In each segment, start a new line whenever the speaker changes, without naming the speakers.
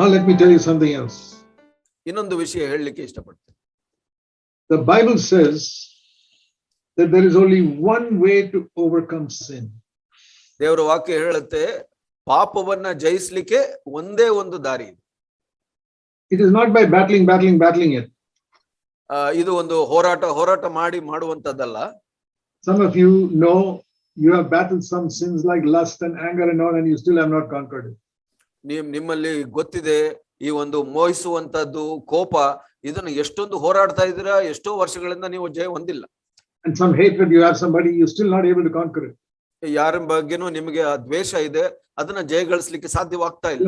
Now let me tell you something else.
ಇನ್ನೊಂದು ವಿಷಯ ಹೇಳಲಿಕ್ಕೆ ಇಷ್ಟಪಡ್ತೇನೆ
The Bible says that there is only one way to overcome sin.
ದೇವರ ವಾಕ್ಯ ಹೇಳುತ್ತೆ ಪಾಪವನ್ನ ಜಯಿಸ್ಲಿಕ್ಕೆ ಒಂದೇ ಒಂದು ದಾರಿ ಇದೆ
It is not by battling, battling, battling it.
ಆ, ಇದು ಒಂದು ಹೋರಾಟ ಹೋರಾಟ ಮಾಡಿ ಮಾಡುವಂತದ್ದಲ್ಲ
Some of you know you have battled some sins like lust and anger and all, and you still have not conquered it.
ನಿಮ್ ನಿಮ್ಮಲ್ಲಿ ಗೊತ್ತಿದೆ ಈ ಒಂದು ಮೋಹಿಸುವಂತದ್ದು ಕೋಪ ಇದನ್ನ ಎಷ್ಟೊಂದು ಹೋರಾಡ್ತಾ ಇದ್ದೀರಾ ಎಷ್ಟೋ ವರ್ಷಗಳಿಂದ ನೀವು ಜಯ ಹೊಂದಿಲ್ಲ. ಯಾರ ಬಗ್ಗೆ ನಿಮಗೆ ಆ ದ್ವೇಷ ಇದೆ ಅದನ್ನ ಜಯ ಗಳಿಸಲಿಕ್ಕೆ ಸಾಧ್ಯವಾಗ್ತಾ ಇಲ್ಲ.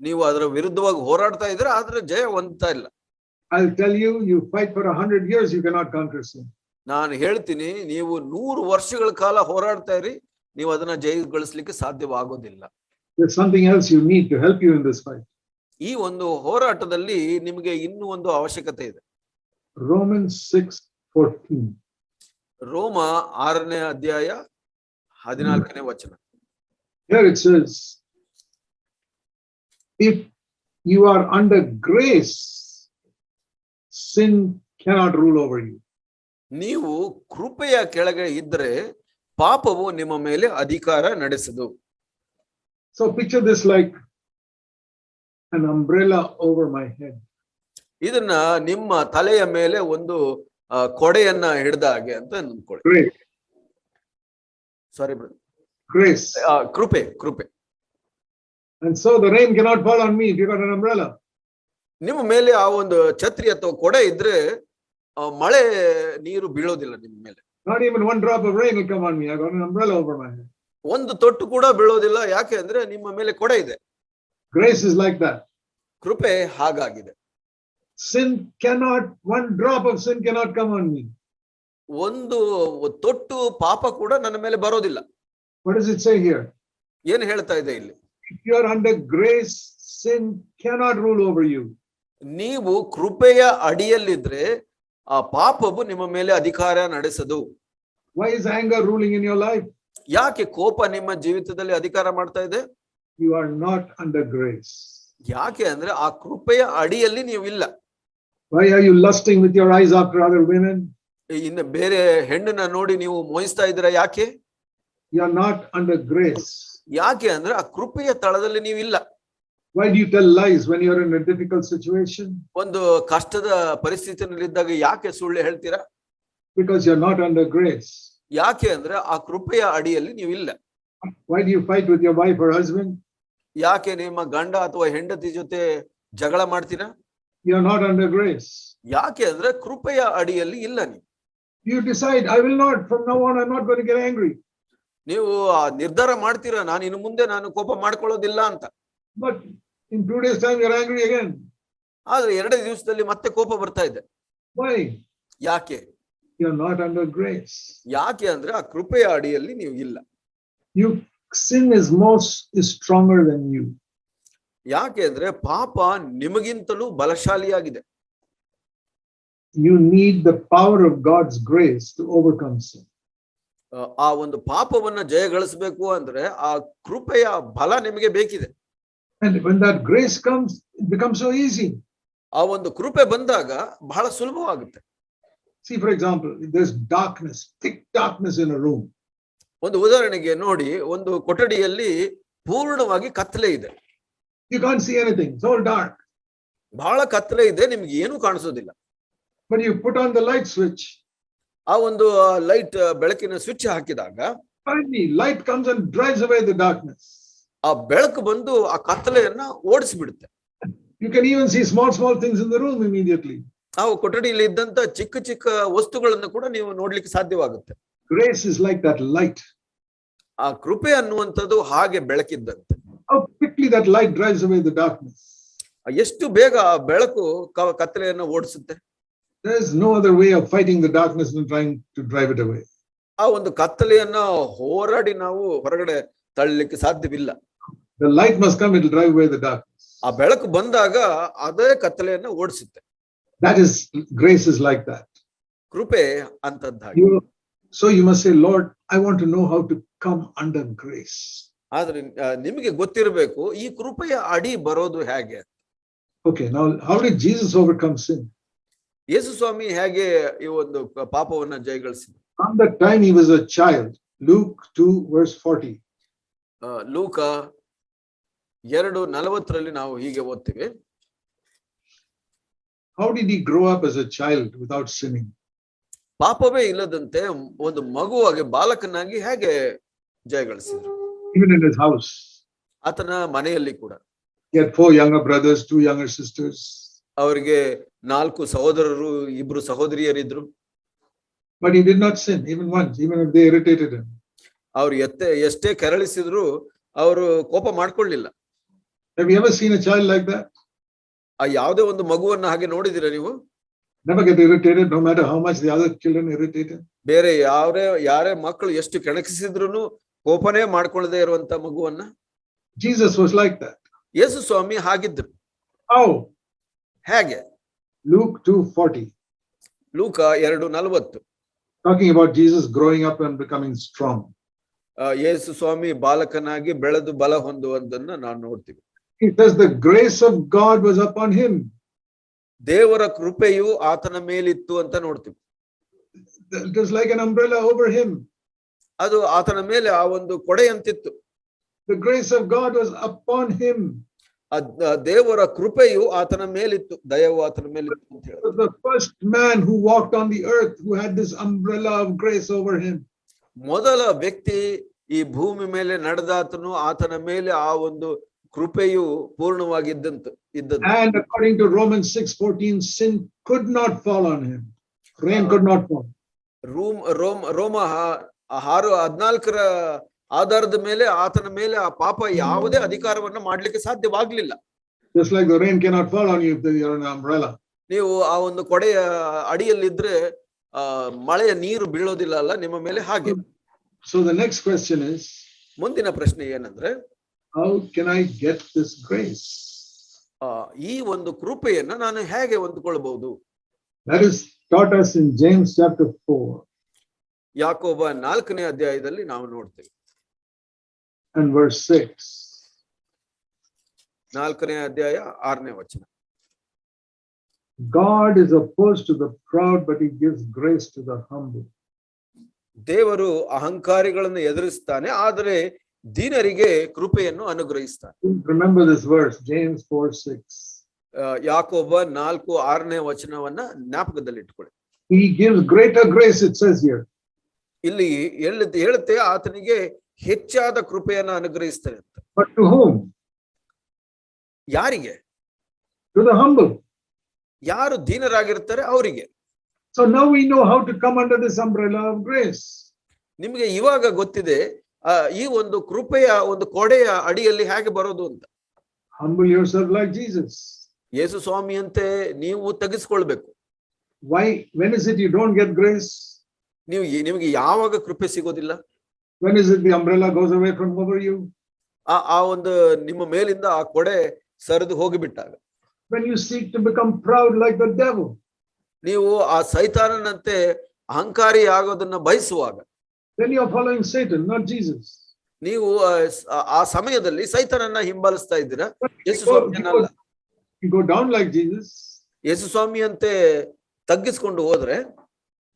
ನೀವು ಅದರ ವಿರುದ್ಧವಾಗಿ ಹೋರಾಡ್ತಾ ಇದ್ರೆ ಆದ್ರೆ ಜಯ ಹೊಂದ್ತಾ ಇಲ್ಲ.
I tell you you fight for hundred years you cannot conquer
ನಾನು ಹೇಳ್ತೀನಿ ನೀವು ನೂರು ವರ್ಷಗಳ ಕಾಲ ಹೋರಾಡ್ತಾ ಇರಿ ನೀವು ಅದನ್ನ ಜೈಗೊಳಿಸ್ಲಿಕ್ಕೆ ಸಾಧ್ಯವಾಗೋದಿಲ್ಲ.
Something else you need help you in this fight
ಈ ಒಂದು ಹೋರಾಟದಲ್ಲಿ ನಿಮಗೆ ಇನ್ನೂ ಒಂದು ಅವಶ್ಯಕತೆ ಇದೆ.
ರೋಮನ್ ಸಿಕ್ಸ್ ಫೋರ್ಟಿನ್
ರೋಮಾ ಆರನೇ ಅಧ್ಯಾಯ ಹದಿನಾಲ್ಕನೇ ವಚನ.
ಎರ್ಕ್ಸ್ is if you are under grace sin can't rule over
ನೀವು ಕೃಪೆಯ ಕೆಳಗೆ ಇದ್ದರೆ ಪಾಪವು ನಿಮ್ಮ ಮೇಲೆ ಅಧಿಕಾರ ನಡೆಸದು.
So picture this like an umbrella over my head
ಇದನ್ನ ನಿಮ್ಮ ತಲೆಯ ಮೇಲೆ ಒಂದು ಕೊಡೆಯನ್ನ ಹಿಡಿದ ಹಾಗೆ ಅಂತ ಅಂದ್ಕೊಳ್ಳಿ ಸಾರಿ
ಗ್ರೇಸ್
ಕೃಪೆ ಕೃಪೆ.
And so the rain cannot fall on me if you got an umbrella.
ನಿಮ್ಮ ಮೇಲೆ ಆ ಒಂದು ಛತ್ರಿ ಅಥವಾ ಕೊಡೆ ಇದ್ರೆ ಮಳೆ ನೀರು ಬೀಳೋದಿಲ್ಲ ನಿಮ್ಮ ಮೇಲೆ.
Not even one drop of rain will come on me. I got an umbrella over my head.
ಒಂದು ತೊಟ್ಟು ಕೂಡ ಬೀಳೋದಿಲ್ಲ ಯಾಕೆ ಅಂದ್ರೆ ನಿಮ್ಮ ಮೇಲೆ ಕೊಡೆ ಇದೆ
Grace is like that.
ಕೃಪೆ ಹಾಗಾಗಿದೆ
Sin cannot, one drop of sin cannot come on me.
ಒಂದು ತೊಟ್ಟು ಪಾಪ ಕೂಡ ನನ್ನ ಮೇಲೆ ಬರೋದಿಲ್ಲ
What does it say here?
ಏನ್ ಹೇಳ್ತಾ ಇದೆ ಇಲ್ಲಿ
If you are under grace, sin cannot rule over you.
ನೀವು ಕೃಪೆಯ ಅಡಿಯಲ್ಲಿದ್ರೆ ಆ ಪಾಪವು ನಿಮ್ಮ ಮೇಲೆ ಅಧಿಕಾರ ನಡೆಸದು.
Why is anger ruling in your life?
ಯಾಕೆ ಕೋಪ ನಿಮ್ಮ ಜೀವಿತದಲ್ಲಿ ಅಧಿಕಾರ ಮಾಡ್ತಾ ಇದೆ?
You are not under grace
ಯಾಕೆ ಅಂದ್ರೆ ಆ ಕೃಪೆಯ ಅಡಿಯಲ್ಲಿ ನೀವು ಇಲ್ಲ
why are you lusting with your eyes after other women?
ಇನ್ನು ಬೇರೆ ಹೆಣ್ಣನ್ನ ನೋಡಿ ನೀವು ಮೋಹಿಸ್ತಾ ಇದ್ದೀರಾ ಯಾಕೆ?
You are not under grace
ಯಾಕೆ ಅಂದ್ರೆ ಆ ಕೃಪೆಯ ತಳದಲ್ಲಿ ನೀವು ಇಲ್ಲ
Why do you tell lies when you are in a difficult situation?
ಒಂದು ಕಷ್ಟದ ಪರಿಸ್ಥಿತಿನಲ್ಲಿದ್ದಾಗ ಯಾಕೆ ಸುಳ್ಳು ಹೇಳ್ತೀರಾ
Because you are not under grace.
ಯಾಕೆ ಅಂದ್ರೆ ಆ ಕೃಪೆಯ ಅಡಿಯಲ್ಲಿ ನೀವು ಇಲ್ಲ
Why do you fight with your wife or husband?
ಯಾಕೆ ನಿಮ್ಮ ಗಂಡ ಅಥವಾ ಹೆಂಡತಿ ಜೊತೆ ಜಗಳ ಮಾಡ್ತೀರಾ
You're not under grace.
ಯಾಕೆ ಅಂದ್ರೆ ಕೃಪೆಯ ಅಡಿಯಲ್ಲಿ ಇಲ್ಲ ನೀವು
You decide, I will not, from now on, I'm not going to get angry.
ನೀವು ಆ ನಿರ್ಧಾರ ಮಾಡ್ತೀರಾ ನಾನು ಇನ್ನು ಮುಂದೆ ನಾನು ಕೋಪ ಮಾಡ್ಕೊಳ್ಳೋದಿಲ್ಲ ಅಂತ
But in two days' time, you're angry again.
ಆದ್ರೆ ಎರಡೇ ದಿವಸದಲ್ಲಿ ಮತ್ತೆ ಕೋಪ ಬರ್ತಾ ಇದೆ
Why?
ಯಾಕೆ
You're not under grace.
ಯಾಕೆ ಅಂದ್ರೆ ಆ ಕೃಪೆಯ ಅಡಿಯಲ್ಲಿ ನೀವು ಇಲ್ಲ
You sin is most is stronger than you.
ಯಾಕೆ ಅಂದ್ರೆ ಪಾಪ ನಿಮಗಿಂತಲೂ ಬಲಶಾಲಿಯಾಗಿದೆ
You need the power of God's grace to overcome sin.
ಆ, ಆ ಒಂದು ಪಾಪವನ್ನ ಜಯಗಳಿಸಬೇಕು ಅಂದ್ರೆ ಆ ಕೃಪೆಯ ಬಲ ನಿಮಗೆ ಬೇಕಿದೆ
And when that grace comes, it becomes so easy.
ಆ ಒಂದು ಕೃಪೆ ಬಂದಾಗ ಬಹಳ ಸುಲಭವಾಗುತ್ತೆ
See, for example, if there's darkness, thick darkness in a room.
ಒಂದು ಉದಾಹರಣೆಗೆ ನೋಡಿ ಒಂದು ಕೊಠಡಿಯಲ್ಲಿ ಪೂರ್ಣವಾಗಿ ಕತ್ತಲೆ ಇದೆ
You can't see anything, it's all dark.
ಬಹಳ ಕತ್ತಲೆ ಇದೆ ನಿಮ್ಗೆ ಏನು ಕಾಣಿಸೋದಿಲ್ಲ
But you put on the light switch,
ಆ ಒಂದು ಲೈಟ್ ಬೆಳಕಿನ ಸ್ವಿಚ್ ಹಾಕಿದಾಗ
finally, light comes and drives away the darkness.
ಆ ಬೆಳಕು ಬಂದು ಆ ಕತ್ತಲೆಯನ್ನ ಓಡಿಸ್ಬಿಡುತ್ತೆ.
You can even see small small things in the room immediately.
ಆ ಕೊಠಡಿಯಲ್ಲಿ ಇದ್ದಂತ ಚಿಕ್ಕ ಚಿಕ್ಕ ವಸ್ತುಗಳನ್ನು ಕೂಡ ನೀವು ನೋಡ್ಲಿಕ್ಕೆ ಸಾಧ್ಯವಾಗುತ್ತೆ.
Grace is like that light
ಆ ಕೃಪೆ ಅನ್ನುವಂಥದ್ದು ಹಾಗೆ ಬೆಳಕಿದ್ದಂತೆ.
Quickly that light light drives away the darkness.
ಎಷ್ಟು ಬೇಗ ಆ ಬೆಳಕು ಕತ್ತಲೆಯನ್ನು ಓಡಿಸುತ್ತೆ?
There is no other way of fighting the darkness than trying to drive it away
ಆ ಒಂದು ಕತ್ತಲೆಯನ್ನ ಹೋರಾಡಿ ನಾವು ಹೊರಗಡೆ ತಳ್ಳಲಿಕ್ಕೆ ಸಾಧ್ಯವಿಲ್ಲ
The light must come, it'll drive away the darkness.
ಆ ಬೆಳಕು ಬಂದಾಗ ಅದೇ ಕತ್ತಲೆಯನ್ನ ಓಡಿಸುತ್ತೆ
That is, grace is like that.
ಕೃಪೆ ಅಂತದ್ದಾಗಿ
You, so you must say, Lord, I want to know how to come under grace.
ಆದ್ರೆ ಆ, ನಿಮಗೆ ಗೊತ್ತಿರಬೇಕು ಈ ಕೃಪೆಯ ಅಡಿ ಬರೋದು ಹೇಗೆ
Okay, now how did Jesus overcome sin?
ಯೇಸು ಸ್ವಾಮಿ ಹೇಗೆ ಈ ಒಂದು ಪಾಪವನ್ನ ಜಯಗಳಿಸಿದ
From the time he was a child, Luke 2, verse 40.
ಲೂಕ ಎರಡು ನಲವತ್ತರಲ್ಲಿ ನಾವು ಹೀಗೆ ಓದ್ತೀವಿ
How did he grow up as a child without sinning?
ಪಾಪವೇ ಇಲ್ಲದಂತೆ ಒಂದು ಮಗುವಾಗಿ ಬಾಲಕನಾಗಿ ಹೇಗೆ ಜಯಗಳಿಸಿದ್ರು
Even in his house.
ಆತನ ಮನೆಯಲ್ಲಿ ಕೂಡ
He had four younger brothers, two younger sisters.
ಅವರಿಗೆ ನಾಲ್ಕು ಸಹೋದರರು ಇಬ್ರು ಸಹೋದರಿಯರಿದ್ರು
But he did not sin even once, even if they irritated him.
ಅವ್ರು ಎತ್ತೆ ಎಷ್ಟೇ ಕೆರಳಿಸಿದ್ರು ಅವರು ಕೋಪ ಮಾಡ್ಕೊಳ್ಳಿಲ್ಲ. ಆ ಯಾವುದೇ ಒಂದು ಮಗುವನ್ನ ಹಾಗೆ ನೋಡಿದಿರ ನೀವು? ಬೇರೆ ಯಾರೇ ಯಾರೇ ಮಕ್ಕಳು ಎಷ್ಟು ಕೆಣಕಿಸಿದ್ರು ಕೋಪನೇ ಮಾಡ್ಕೊಳ್ಳದೆ ಇರುವಂತ ಮಗುವನ್ನ?
Jesus was like that
Yesu Swami ಹಾಗಿದ್ರು.
How
ಹೇಗೆ?
Luke 2:40
Luka 2:40
talking about Jesus growing up and becoming strong
Yesu Swami ಬಾಲಕನಾಗಿ ಬೆಳೆದು ಬಲ ಹೊಂದುವುದನ್ನು ನಾವು ನೋಡ್ತೀವಿ
it the grace of God was upon him
ದೇವರ ಕೃಪೆಯು ಆತನ ಮೇಲಿತ್ತು ಅಂತ ನೋಡ್ತೀವಿ.
It like an umbrella over him
ಅದು ಆತನ ಮೇಲೆ ಆ ಒಂದು ಕೊಡೆಯಂತಿತ್ತು.
The grace of God was upon him
ದೇವರ ಕೃಪೆಯು ಆತನ ಮೇಲಿತ್ತು ದಯವು ಆತನ ಮೇಲೆ ಇತ್ತು
ಅಂತ
ಹೇಳಿ
the first man who walked on the earth who had this umbrella of grace over him
ಮೊದಲ ವ್ಯಕ್ತಿ ಈ ಭೂಮಿ ಮೇಲೆ ನಡೆದಾತನು ಆತನ ಮೇಲೆ ಆ ಒಂದು ಕೃಪೆಯು ಪೂರ್ಣವಾಗಿದ್ದಂತು ಇದ್ದದ್ದು
And according to Romans 6:14, sin could not fall on him. Rain could not fall.
ರೂಮ್ ರೋಮ್ ರೋಮ ಆರು ಹದ್ನಾಲ್ಕರ ಆಧಾರದ ಮೇಲೆ ಆತನ ಮೇಲೆ ಆ ಪಾಪ ಯಾವುದೇ ಅಧಿಕಾರವನ್ನು ಮಾಡ್ಲಿಕ್ಕೆ ಸಾಧ್ಯವಾಗ್ಲಿಲ್ಲ
Just like the rain cannot fall on you if you're in an umbrella.
ನೀವು ಆ ಒಂದು ಕೊಡೆಯ ಅಡಿಯಲ್ಲಿದ್ರೆ ಮಳೆಯ ನೀರು ಬೀಳೋದಿಲ್ಲ ಅಲ್ಲ ನಿಮ್ಮ ಮೇಲೆ ಹಾಗೆ.
So the next question is
ಮುಂದಿನ ಪ್ರಶ್ನೆ ಏನಂದ್ರೆ
how can I get this grace
ಈ ಒಂದು ಕೃಪೆಯನ್ನ ನಾನು ಹೇಗೆ ಹೊಂದಿಕೊಳ್ಳಬಹುದು
That is taught us in James chapter 4
ಯಾಕೋಬ ನಾಲ್ಕನೇ ಅಧ್ಯಾಯದಲ್ಲಿ ನಾವು ನೋಡ್ತೇವೆ.
And verse 6.
ನಾಲ್ಕನೇ ಅಧ್ಯಾಯ ಆರನೇ ವಚನ.
God is opposed to the proud, but he gives grace to the humble.
ದೇವರು ಅಹಂಕಾರಿಗಳನ್ನು ಎದುರಿಸ್ತಾನೆ ಆದರೆ ದೀನರಿಗೆ ಕೃಪೆಯನ್ನು ಅನುಗ್ರಹಿಸ್ತಾನೆ
Remember this verse, James 4 6.
ಆ, ಯಾಕೋಬ ನಾಲ್ಕು ಆರನೇ ವಚನವನ್ನ ಜ್ಞಾಪಕದಲ್ಲಿ ಇಟ್ಕೊಳ್ಳಿ
He gives greater grace, it says here.
ಇಲ್ಲಿ ಹೇಳುತ್ತೆ ಹೇಳುತ್ತೆ ಆತನಿಗೆ ಹೆಚ್ಚಾದ ಕೃಪೆಯನ್ನ ಅನುಗ್ರಹಿಸ್ತಾನೆ ಅಂತ
But to whom?
ಯಾರಿಗೆ
To the humble.
ಯಾರು ದೀನರಾಗಿರ್ತಾರೆ ಅವರಿಗೆ.
So now we know how to come under this umbrella of grace
ನಿಮಗೆ ಇವಾಗ ಗೊತ್ತಿದೆ ಈ ಒಂದು ಕೃಪೆಯ ಒಂದು ಕೊಡೆಯ ಅಡಿಯಲ್ಲಿ ಹೇಗೆ ಬರೋದು ಅಂತ.
Humble yourself like Jesus
Yesu Swami ಅಂತೆ ನೀವು ತೆಗೆಸ್ಕೊಳ್ಬೇಕು.
Why when is it you don't get grace
ನೀವು ನಿಮಗೆ ಯಾವಾಗ ಕೃಪೆ ಸಿಗೋದಿಲ್ಲ?
When is it the umbrella goes away from over you
ಆ ಒಂದು ನಿಮ್ಮ ಮೇಲಿಂದ ಆ ಕೊಡೆ ಸರಿದು ಹೋಗಿಬಿಟ್ಟಾಗ.
When you seek to become proud like the devil.
ನೀವು ಆ ಸೈತಾನನಂತೆ ಅಹಂಕಾರಿ ಆಗೋದನ್ನ ಬಯಸುವಾಗ
Then you're following Satan, not Jesus.
ನೀವು ಆ ಸ- ಆ ಸಮಯದಲ್ಲಿ ಸೈತಾನನ್ನ ಹಿಂಬಾಲಿಸ್ತಾ ಇದ್ದೀರಾ ಯೇಸು
You go, you
ಸ್ವಾಮಿಯನ್ನಲ್ಲ
go- you go down like Jesus,
ಯೇಸು ಸ್ವಾಮಿಯಂತೆ ತಗ್ಗಿಸ್ಕೊಂಡು ಹೋದ್ರೆ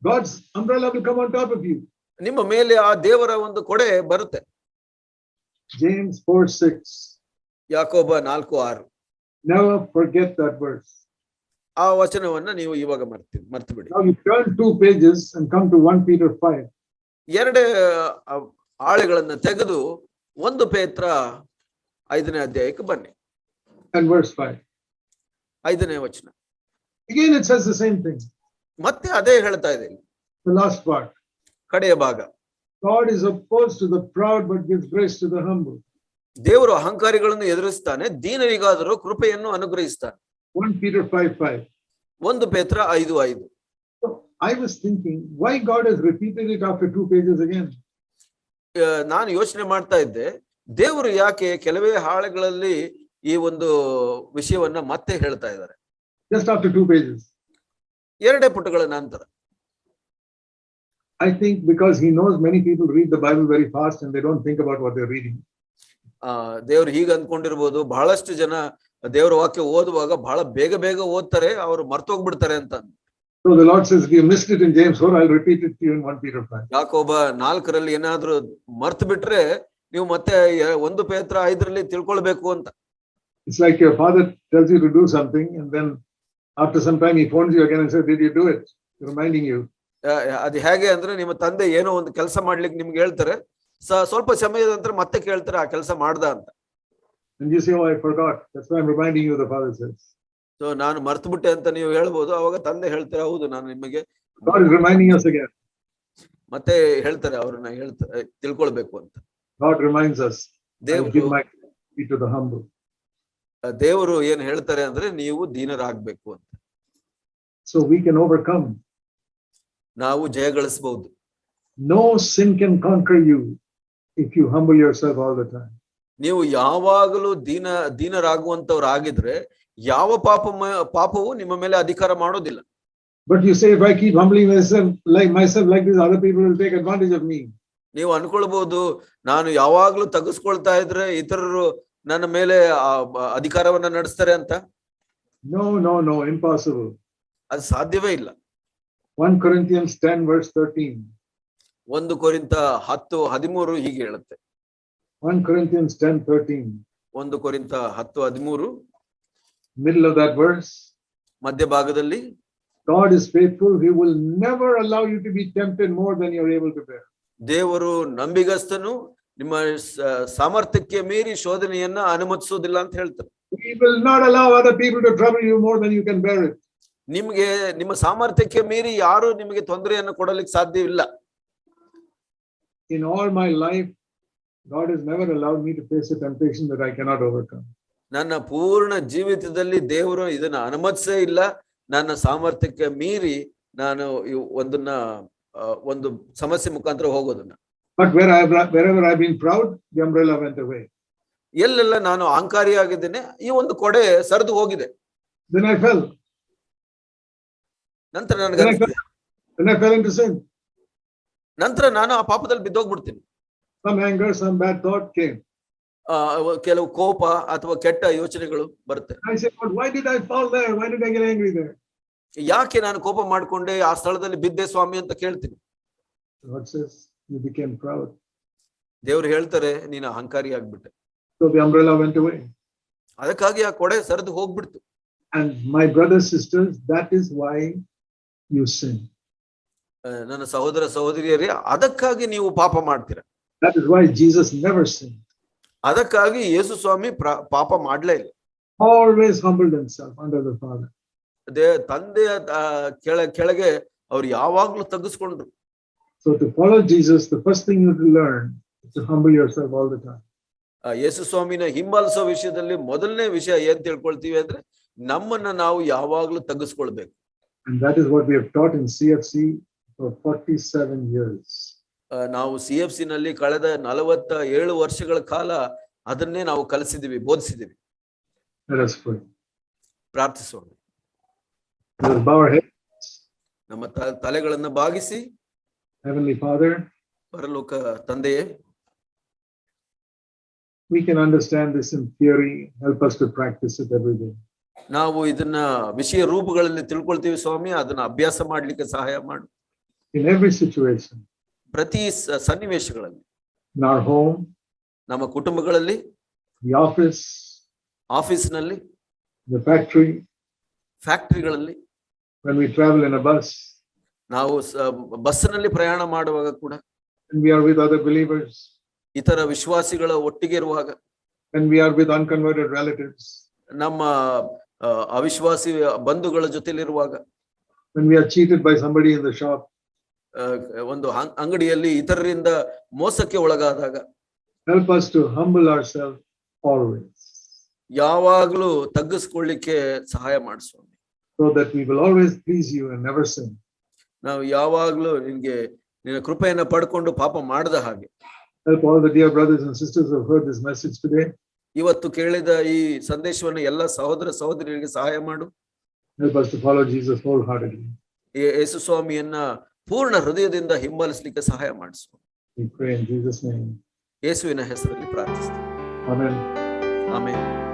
God's umbrella will come on top of you.
ನಿಮ್ಮ ಮೇಲೆ ಆ ದೇವರ ಒಂದು ಕೊಡೆ ಬರುತ್ತೆ
James 4 6.
ಯಾಕೋಬ ನಾಲ್ಕು ಆರು
Never forget that verse.
ಆ ವಚನವನ್ನ ನೀವು ಇವಾಗ ಮರ್ತಿ ಮರ್ತು ಬಿಡಿ
Now you turn two pages and come to 1 Peter 5.
ಎರಡೇ ಆ, ಹಾಳೆಗಳನ್ನ ತೆಗೆದು ಒಂದು ಪೇತ್ರ ಐದನೇ ಅಧ್ಯಾಯಕ್ಕೆ ಬನ್ನಿ
and verse 5.
ಐದನೇ ವಚನ
Again, it says the same thing.
ಮತ್ತೆ ಅದೇ ಹೇಳ್ತಾ ಇದೆ ಇಲ್ಲಿ,
The last part.
ಕಡೆಯ ಭಾಗ
God is opposed to the proud but gives grace to the humble.
ದೇವರು ಅಹಂಕಾರಿಗಳನ್ನು ಎದುರಿಸ್ತಾನೆ ದೀನರಿಗಾದರೂ ಕೃಪೆಯನ್ನು ಅನುಗ್ರಹಿಸ್ತಾನೆ. ಒಂದು ಪೇತ್ರ ಐದು ಐದು.
I was thinking why God is repeated it after two pages again
ನಾನು ಯೋಚನೆ ಮಾಡ್ತಾ ಇದ್ದೆ ದೇವರು ಯಾಕೆ ಕೆಲವೇ ಹಾಳೆಗಳಲ್ಲಿ ಈ ಒಂದು ವಿಷಯವನ್ನ ಮತ್ತೆ ಹೇಳ್ತಾ ಇದ್ದಾರೆ?
ಜಸ್ಟ್ ಆಫ್ಟರ್ ಟೂ ಪೇಜಸ್
ಎರಡೇ ಪುಟಗಳ ನಂತರ.
I think because he knows many people read the Bible very fast and they don't think about what they reading
ಆ ದೇವ್ರು ಹೀಗೆ ಅಂದ್ಕೊಂಡಿರ್ಬೋದು ಬಹಳಷ್ಟು ಜನ ದೇವರ ವಾಕ್ಯ ಓದುವಾಗ ಬಹಳ ಬೇಗ ಬೇಗ ಓದ್ತಾರೆ ಅವರು ಮರ್ತೋಗ್ಬಿಡ್ತಾರೆ ಅಂತ
So the Lord says, if you missed it in James 4, I'll repeat it to you in 1 Peter 5.
ಯಾಕೊಬ್ಬ ನಾಲ್ಕರಲ್ಲಿ ಏನಾದ್ರೂ ಮರ್ತು ಬಿಟ್ರೆ ನೀವು ಮತ್ತೆ ಒಂದು ಪೇತ್ರ ಐದರಲ್ಲಿ ತಿಳ್ಕೊಳ್ಬೇಕು ಅಂತ
It's like your father tells you to do something, and then after some time he phones you again and says, Did you do it? Reminding you.
ಆ, ಅದು ಹೇಗೆ ಅಂದ್ರೆ ನಿಮ್ಮ ತಂದೆ ಏನೋ ಒಂದು ಕೆಲಸ ಮಾಡ್ಲಿಕ್ಕೆ ನಿಮ್ಗೆ ಹೇಳ್ತಾರೆ ಸ್ವಲ್ಪ ಸಮಯದ ನಂತರ ಮತ್ತೆ ಕೇಳ್ತಾರೆ ಆ ಕೆಲಸ ಮಾಡ್ದ ಅಂತ. ನಾನು ಮರ್ತು ಬಿಟ್ಟೆ ಅಂತ ನೀವು ಹೇಳ್ಬೋದು. ಅವಾಗ ತಂದೆ ಹೇಳ್ತಾರೆ ಹೌದು ನಾನು ನಿಮಗೆ ಮತ್ತೆ ಹೇಳ್ತಾರೆ ಅವ್ರನ್ನ ಹೇಳ್ತಾರೆ ತಿಳ್ಕೊಳ್ಬೇಕು ಅಂತ. ದೇವರು ಏನ್ ಹೇಳ್ತಾರೆ ಅಂದ್ರೆ ನೀವು ದೀನರಾಗ್ಬೇಕು ಅಂತ.
ಸೊ ವಿ ಕ್ಯಾನ್ ಓವರ್ಕಮ್
ನಾವು ಜಯ ಗಳಿಸಬಹುದು
no sin can concrete you if you humble yourself all the time.
ನೀವು ಯಾವಾಗಲೂ ದೀನ ದೀನರಾಗುವಂತವ್ರಾಗಿದ್ರೆ ಯಾವ ಪಾಪ ಪಾಪವು ನಿಮ್ಮ ಮೇಲೆ ಅಧಿಕಾರ ಮಾಡೋದಿಲ್ಲ
But you say, if I keep humbling myself like myself like this, other people will take advantage of me.
ನೀವು ಅನ್ಕೊಳ್ಬಹುದು ನಾನು ಯಾವಾಗ್ಲೂ ತಗಸ್ಕೊಳ್ತಾ ಇದ್ರೆ ಇತರರು ನನ್ನ ಮೇಲೆ ಅಧಿಕಾರವನ್ನ ನಡೆಸ್ತಾರೆ ಅಂತ
ನೋ ನೋ ನೋ ಇಂಪಾಸಿಬಲ್
ಅದು ಸಾಧ್ಯವೇ ಇಲ್ಲ
1 Corinthians 10, ವರ್ಸ್ 13.
ಒಂದು ಕೊರಿಂತ ಹತ್ತು ಹದಿಮೂರು ಹೀಗೆ ಹೇಳುತ್ತೆ
1 Corinthians 10, 13.
ಒಂದು ಕೊರಿಂತ ಹತ್ತು ಹದಿಮೂರು
ಮಿಲ್ ಬ್ಯಾಕ್ that ಮಧ್ಯ
ಭಾಗದಲ್ಲಿ
God is faithful. He will never allow you to be tempted more than you're able to bear.
ದೇವರು ನಂಬಿಗಸ್ತನು ನಿಮ್ಮ ಸಾಮರ್ಥ್ಯಕ್ಕೆ ಮೀರಿ ಶೋಧನೆಯನ್ನ ಅನುಮತಿಸುವುದಿಲ್ಲ ಅಂತ ಹೇಳ್ತಾರೆ
He will not allow other people to trouble you more than you can bear it.
ನಿಮಗೆ ನಿಮ್ಮ ಸಾಮರ್ಥ್ಯಕ್ಕೆ ಮೀರಿ ಯಾರು ನಿಮಗೆ ತೊಂದರೆಯನ್ನು ಕೊಡಲಿಕ್ಕೆ ಸಾಧ್ಯವಿಲ್ಲ
In all my life, God has never allowed me to face a temptation that I cannot overcome.
ನನ್ನ ಪೂರ್ಣ ಜೀವಿತದಲ್ಲಿ ದೇವರು ಇದನ್ನ ಅನುಮತಿಸೇ ಇಲ್ಲ ನನ್ನ ಸಾಮರ್ಥ್ಯಕ್ಕೆ ಮೀರಿ ನಾನು ಒಂದನ್ನ ಒಂದು ಸಮಸ್ಯೆ ಮುಖಾಂತರ ಹೋಗೋದನ್ನ
But where I've, wherever I've been proud, the umbrella went away.
ಎಲ್ಲೆಲ್ಲ ನಾನು ಅಹಂಕಾರಿಯಾಗಿದ್ದೇನೆ ಈ ಒಂದು ಕೊಡೆ ಸರಿದು ಹೋಗಿದೆ. ನಂತರ ನನಗೆ
Then I fell, then I fell into sin.
ನಂತರ ನಾನು ಆ ಪಾಪದಲ್ಲಿ ಬಿದ್ದೋಗ್ಬಿಡ್ತೀನಿ
Some anger, some bad thought came.
ಆ ಕೆಲವು ಕೋಪ ಅಥವಾ ಕೆಟ್ಟ ಯೋಚನೆಗಳು ಬರುತ್ತೆ
I said, but why did I fall there? Why did I get angry there?
ಯಾಕೆ ನಾನು ಕೋಪ ಮಾಡ್ಕೊಂಡೆ ಆ ಸ್ಥಳದಲ್ಲಿ ಬಿದ್ದೆ ಸ್ವಾಮಿ ಅಂತ ಕೇಳ್ತೀನಿ
God you became proud.
ದೇವ್ರು ಹೇಳ್ತಾರೆ ನೀನು ಅಹಂಕಾರಿ ಆಗ್ಬಿಟ್ಟೆ
So the umbrella went away.
ಅದಕ್ಕಾಗಿ ಆ ಕೊಡೆ ಸರಿದು ಹೋಗ್ಬಿಡ್ತು
and my brother sisters, that is why you sin.
ನನ್ನ ಸಹೋದರ ಸಹೋದರಿಯರೇ ಅದಕ್ಕಾಗಿ ನೀವು ಪಾಪ ಮಾಡ್ತೀರಾ? ಅದಕ್ಕಾಗಿ ಯೇಸು ಸ್ವಾಮಿ ಪಾಪ ಮಾಡ್ಲೇ ಇಲ್ಲ.
Always humbled himself under the father
they ತಂದೆಯ ಕೆಳ ಕೆಳಗೆ ಅವರು ಯಾವಾಗಲೂ ತಗ್ಗಿಸ್ಕೊಂಡ್ರು.
So to follow Jesus the first thing you to learn to humble your all the time
Yesu ಸ್ವಾಮಿನ ಹಿಂಬಾಲಿಸೋ ವಿಷಯದಲ್ಲಿ ಮೊದಲನೇ ವಿಷಯ ಏನ್ ತಿಳ್ಕೊಳ್ತೀವಿ ಅಂದ್ರೆ ನಮ್ಮನ್ನ ನಾವು ಯಾವಾಗಲೂ ತಗ್ಗಿಸ್ಕೊಳ್ಬೇಕು.
And that is what we have taught in C F C for 47 years.
ಆ, ನಾವು ಸಿ ಎಫ್ ಸಿ ನಲ್ಲಿ ಕಳೆದ ನಲವತ್ತ ಏಳು ವರ್ಷಗಳ ಕಾಲ ಅದನ್ನೇ ನಾವು ಕಲಿಸಿದ್ದೀವಿ ಬೋಧಿಸಿದ್ದೀವಿ
Let us pray.
ಪ್ರಾರ್ಥಿಸೋಣ
Let us bow our head.
ನಮ್ಮ ತ- ತಲೆಗಳನ್ನ ಬಾಗಿಸಿ
Heavenly Father,
ಪರಲೋಕ ತಂದೆಯೇ
we can understand this in theory. Help us to practice it every day.
ನಾವು ಇದನ್ನ ವಿಷಯ ರೂಪಗಳಲ್ಲಿ ತಿಳ್ಕೊಳ್ತೀವಿ ಸ್ವಾಮಿ ಅದನ್ನ ಅಭ್ಯಾಸ ಮಾಡ್ಲಿಕ್ಕೆ ಸಹಾಯ ಮಾಡು
In every situation,
ಪ್ರತಿ ಸ- ಸನ್ನಿವೇಶಗಳಲ್ಲಿ
in our home,
ನಮ್ಮ ಕುಟುಂಬಗಳಲ್ಲಿ
the office,
ಆಫೀಸ್ನಲ್ಲಿ
the factory,
ಫ್ಯಾಕ್ಟರಿಗಳಲ್ಲಿ
when we travel in a bus,
ನಾವು ಸ- ಬಸ್ಸಿನಲ್ಲಿ ಪ್ರಯಾಣ ಮಾಡುವಾಗ ಕೂಡ
when we are with other believers,
ಇತರ ವಿಶ್ವಾಸಿಗಳ ಒಟ್ಟಿಗೆ ಇರುವಾಗ
when we are with unconverted relatives,
ನಮ್ಮ ಆ, ಅವಿಶ್ವಾಸಿ ಬಂಧುಗಳ ಜೊತೆಲಿರುವಾಗ
when we are cheated by somebody in the shop,
ಆ, ಒಂದು ಅಂಗಡಿಯಲ್ಲಿ ಇತರರಿಂದ ಮೋಸಕ್ಕೆ ಒಳಗಾದಾಗ
ಹೆಲ್ಪ್
ಯಾವಾಗಲೂ ತಗ್ಗಿಸ್ಕೊಳ್ಳಿಕ್ಕೆ ಸಹಾಯ ಮಾಡಿಸೋಣ
so that we will always please you and never sin
ನಾವು ಯಾವಾಗಲೂ ನಿಮಗೆ ನಿನ್ನ ಕೃಪೆಯನ್ನು ಪಡ್ಕೊಂಡು ಪಾಪ ಮಾಡದ ಹಾಗೆ.
Brothers and heard this message today
ಇವತ್ತು ಕೇಳಿದ ಈ ಸಂದೇಶವನ್ನು ಎಲ್ಲ ಸಹೋದರ ಸಹೋದರಿಗೆ ಸಹಾಯ ಮಾಡು.
ಹೆಲ್ಪ್
ಅಸ್ ಯೇಸು ಸ್ವಾಮಿಯನ್ನ ಪೂರ್ಣ ಹೃದಯದಿಂದ ಹಿಂಬಾಲಿಸಲಿಕ್ಕೆ ಸಹಾಯ ಮಾಡಿಸು. ಯೇಸುವಿನ ಹೆಸರಲ್ಲಿ ಪ್ರಾರ್ಥಿಸ್ತೀನಿ. ಆಮೇಲೆ